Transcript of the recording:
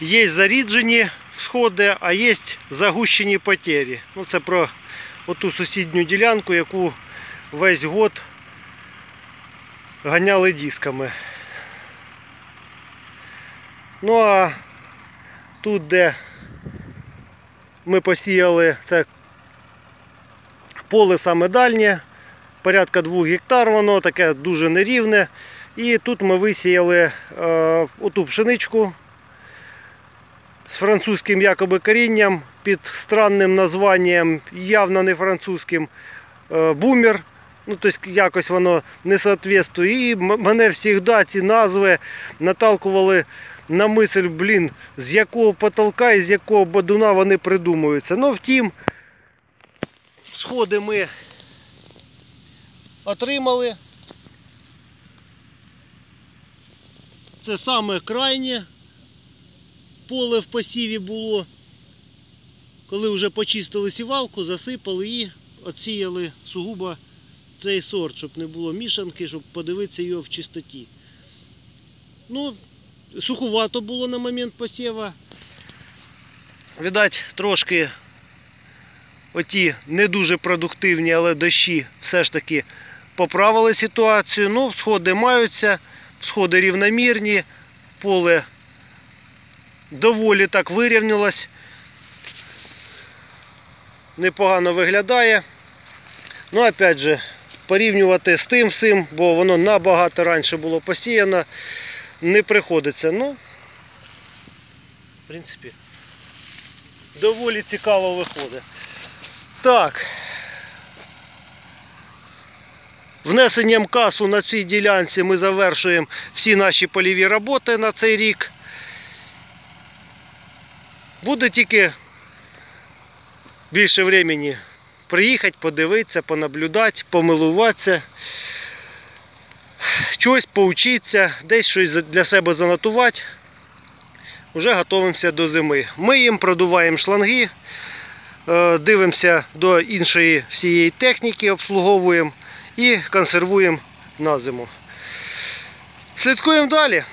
є заріджені всходи, а є загущені потері. Ну, це про оту сусідню ділянку, яку весь год ганяли дисками. Ну а тут, де ми посіяли це поле саме дальнє, порядка 2 гектар, воно таке дуже нерівне. І тут ми висіяли е, оту пшеничку французьким якоби корінням під странним названням, явно не французьким е, бумер. Ну, тобто якось воно не соответствує. І мене завжди ці назви наталкували на мисль, блін, з якого потолка і з якого бадуна вони придумуються. Ну, втім, сходи ми отримали. Це саме крайнє поле в посіві було. Коли вже почистили сівалку, засипали і отсіяли сугубо цей сорт, щоб не було мішанки, щоб подивитися його в чистоті. Ну, суховато було на момент посіва. Видать, трошки оті не дуже продуктивні, але дощі все ж таки поправили ситуацію. Ну, сходи маються, сходи рівномірні, поле доволі так вирівнялось. Непогано виглядає. Ну, опять же, порівнювати з тим всім, бо воно набагато раніше було посіяно, не приходиться. Ну, в принципі, доволі цікаво виходить. Так. Внесенням касу на цій ділянці ми завершуємо всі наші польові роботи на цей рік. Буде тільки більше времени приїхати, подивитися, понаблюдати, помилуватися, щось поучитися, десь щось для себе занотувати. Вже готуємося до зими. Миємо, продуваємо шланги, е, дивимося до іншої всієї техніки, обслуговуємо і консервуємо на зиму. Слідкуємо далі.